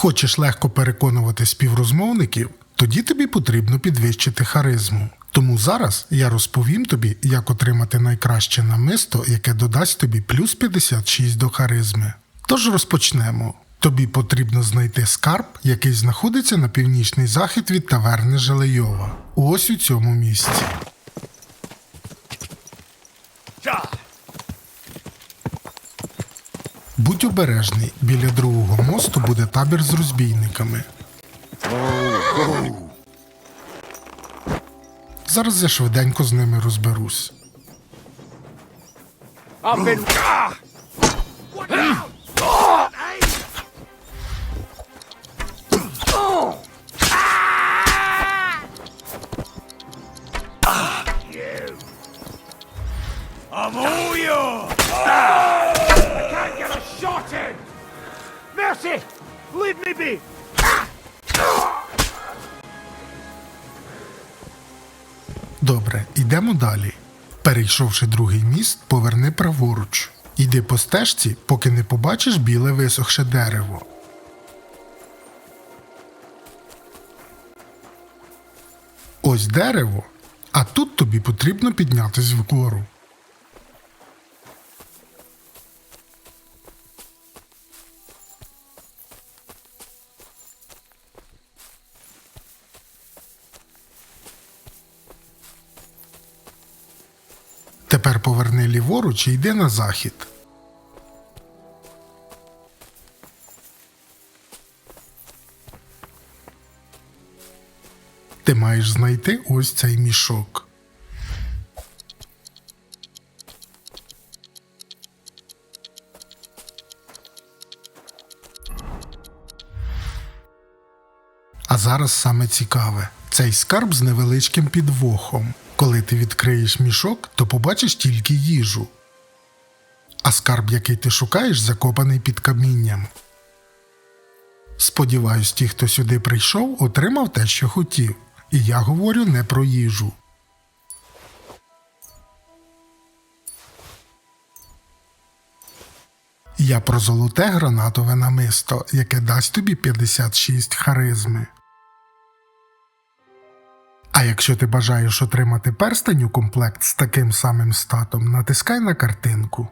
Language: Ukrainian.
Хочеш легко переконувати співрозмовників, тоді тобі потрібно підвищити харизму. Тому зараз я розповім тобі, як отримати найкраще намисто, яке додасть тобі плюс 56 до харизми. Тож розпочнемо. Тобі потрібно знайти скарб, який знаходиться на північний захід від таверни Желейова. Ось у цьому місці. Будь обережний, біля другого мосту буде табір з розбійниками. Зараз я швиденько з ними розберусь. Up Mercy! Leave me be! Добре, йдемо далі. Перейшовши другий міст, поверни праворуч. Йди по стежці, поки не побачиш біле висохше дерево. Ось дерево, а тут тобі потрібно піднятись вгору. Тепер поверни ліворуч і йди на захід. Ти маєш знайти ось цей мішок. А зараз саме цікаве: цей скарб з невеличким підвохом. Коли ти відкриєш мішок, то побачиш тільки їжу. А скарб, який ти шукаєш, закопаний під камінням. Сподіваюсь, ті, хто сюди прийшов, отримав те, що хотів. І я говорю не про їжу. Я про золоте гранатове намисто, яке дасть тобі 56 харизми. А якщо ти бажаєш отримати перстень у комплект з таким самим статом, натискай на картинку.